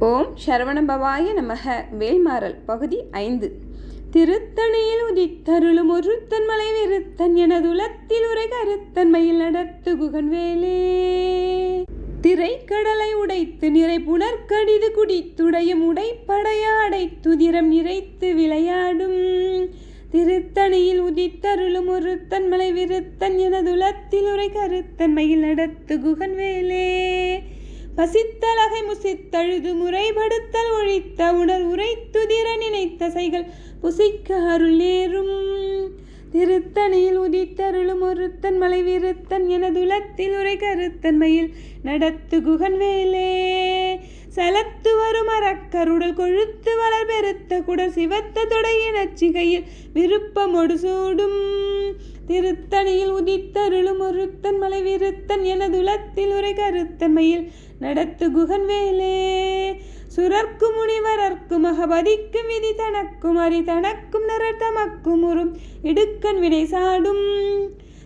ஓம் சரவணபவாய நமக. வேல்மாறல் பகுதி ஐந்து. திருத்தணியில் உதித்தருளும் ஒருத்தன் மலை விருத்தன் எனதுலத்தில் உரை கருத்தன்மையில் நடத்து குகன் வேலே திரைக்கடலை உடைத்து நிறை புனர்கடிது குடித்துடையும் உடைப்படையாடை துதிரம் நிறைத்து விளையாடும். திருத்தணியில் உதித்தருளும் ஒருத்தன் மலை விருத்தன் எனதுலத்தில் உரை கருத்தன்மையில் நடத்து குகன் வேலே பசித்தலகை முசித்தழுது முறைபடுத்தல் ஒழித்த உடல் உரைத்துதிர நினைத்த சைகள் புசிக்க அருளேறும். திருத்தணியில் உதித்தருளும் ஒருத்தன் மலை விருத்தன் எனதுலத்தில் உரை கருத்தன்மையில் நடத்து குகன் வேலே. சலத்து வரும் அறக்கருடல் கொழுத்து வளர் பெருத்த குடல் சிவத்த தொடைய நச்சிகையில் விருப்பமொடு சூடும் திருத்தணியில் உதித்தருளும் ஒருத்தன் மலை விருத்தன் எனதுலத்தில் உரை கருத்தன்மையில் நடத்து குகன் வேலே சுரர்க்கும் முனிவரர்க்கும் அகபதிக்கும் விதி தனக்கும் அரி தனக்கும் நிறர் தமக்கும் உறும். இடுக்கன் வினை சாடும்.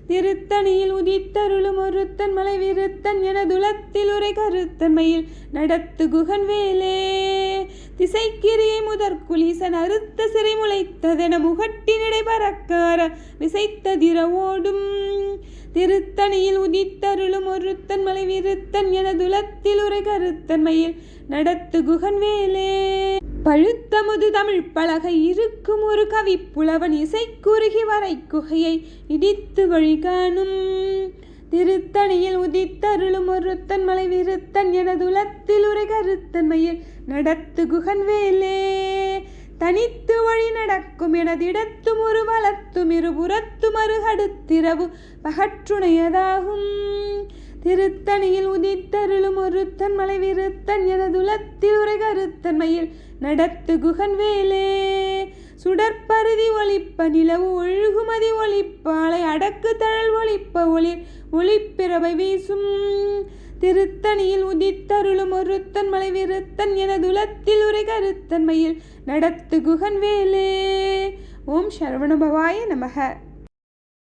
திருத்தணியில் உதித்தருளும் ஒருத்தன் மலை விருத்தன் என துளத்தில் உரை கருத்தன்மையில் நடத்து குகன் வேலே திசைக்கிரியை முதற்குலீசன் அறுத்த சிறை முளைத்ததென முகட்டினிடை பறக்கார விசைத்த திரவோடும். திருத்தணியில் உதித்தருளும் ஒருத்தன் மலை விருத்தன் எனதுலத்தில் உரை கருத்தன்மையில் நடத்து குகன் வேலே பழுத்தமுது தமிழ் பலகை இருக்கும் ஒரு கவி புலவன் இசைக்குறுகி வரை குகையை இடித்து வழி காணும். திருத்தணியில் உதித்தருளும் ஒருத்தன் மலை விருத்தன் எனதுலத்தில் உரை கருத்தன்மையில் நடத்து குகன் வேலே தனித்து வழி நடக்கும் எனதிடத்தும் ஒரு வளத்தும் இருபுறத்தும் அருகடுத்திரவு. பகற்றுணையதாகும். திருத்தணியில் உதித்தருளும் ஒருத்தன் மலை விருத்தன் எனதுலத்தில் உரை கருத்தன்மையில் நடத்து குகன் வேலே. சுடற்பருதி ஒளிப்ப நிலவு ஒழுகுமதி ஒளிப்பாலை அடக்கு தழல் ஒளிப்ப ஒளிர் ஒளிப்பிறவை வீசும். திருத்தணியில் உதித்தருளும் ஒருத்தன் மலை விருத்தன் எனதுலத்தில் உரை கருத்தன்மையில் நடத்து குகன் வேலே ஓம் சரவணபவாய நமக.